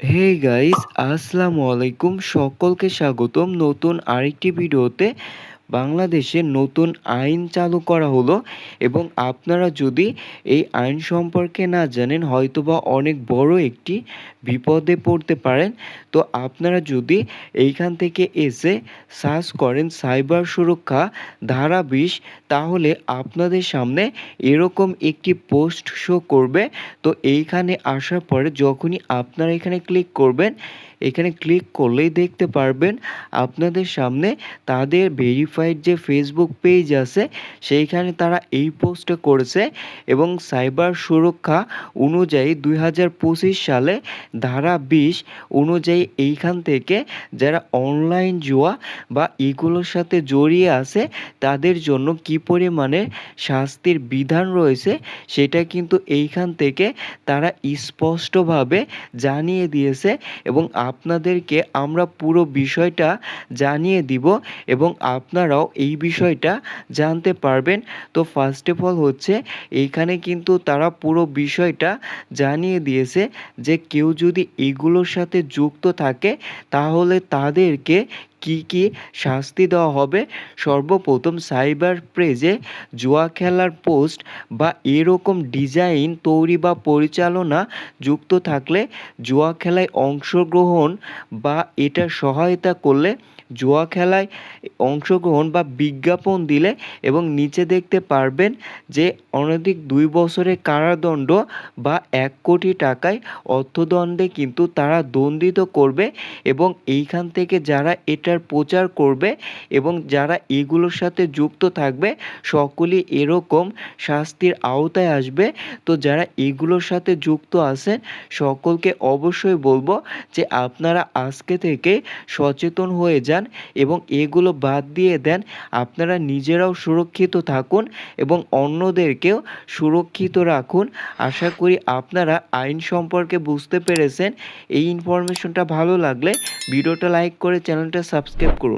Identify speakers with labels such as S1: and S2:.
S1: Hey guys আসসালামু আলাইকুম। সকলকে স্বাগতম নতুন আরেকটি ভিডিওতে। বাংলাদেশে নতুন আইন চালু করা হলো এবং আপনারা যদি এই আইন সম্পর্কে না জানেন, হয়তোবা অনেক বড় একটি বিপদে পড়তে পারেন। তো আপনারা যদি এইখান থেকে এসে সার্চ করেন সাইবার সুরক্ষা ধারা বিশ, তাহলে আপনাদের সামনে এরকম একটি পোস্ট শো করবে। তো এইখানে আসার পরে যখনই আপনারা এখানে ক্লিক করবেন, এখানে ক্লিক করলেই দেখতে পারবেন আপনাদের সামনে তাদের ভেরিফাইড যে ফেসবুক পেজ আছে, সেইখানে তারা এই পোস্টটা করেছে এবং সাইবার সুরক্ষা অনুযায়ী দুই হাজার পঁচিশ সালে ধারা বিশ অনুযায়ী এইখান থেকে যারা অনলাইন জুয়া বা এগুলোর সাথে জড়িয়ে আছে, তাদের জন্য কি পরিমাণে শাস্তির বিধান রয়েছে, সেটা কিন্তু এইখান থেকে তারা স্পষ্টভাবে জানিয়ে দিয়েছে এবং আপনাদেরকে আমরা পুরো বিষয়টা জানিয়ে দিব এবং আপনারাও এই বিষয়টা জানতে পারবেন। তো ফার্স্ট অফ অল হচ্ছে, এইখানে কিন্তু তারা পুরো বিষয়টা জানিয়ে দিয়েছে যে কেউ যদি এগুলোর সাথে যুক্ত থাকে, তাহলে তাদেরকে কি কি শাস্তি দেওয়া হবে? সর্বপ্রথম সাইবার প্রেজে জুয়া খেলার পোস্ট বা এরকম ডিজাইন তৈরি বা পরিচালনা যুক্ত থাকলে জুয়া খেলায় অংশগ্রহণ বা এটা সহায়তা করলে জুয়া খেলায় অংশগ্রহণ বা বিজ্ঞাপন দিলে এবং নিচে দেখতে পারবেন যে অনধিক দুই বছরের কারাদণ্ড বা এক কোটি টাকায় অর্থদণ্ডে কিন্তু তারা দণ্ডিত করবে এবং এইখান থেকে যারা এটার প্রচার করবে এবং যারা এগুলোর সাথে যুক্ত থাকবে, সকলেই এরকম শাস্তির আওতায় আসবে। তো যারা এগুলোর সাথে যুক্ত আছেন, সকলকে অবশ্যই বলব যে আপনারা আজকে থেকে সচেতন হয়ে যান এবং এগুলো বাদ দিয়ে দেন। আপনারা নিজেরাও সুরক্ষিত থাকুন এবং অন্যদেরকেও সুরক্ষিত রাখুন। আশা করি আপনারা আইন সম্পর্কে বুঝতে পেরেছেন। এই ইনফরমেশনটা ভালো লাগলে ভিডিওটা লাইক করে চ্যানেলটা সাবস্ক্রাইব করুন।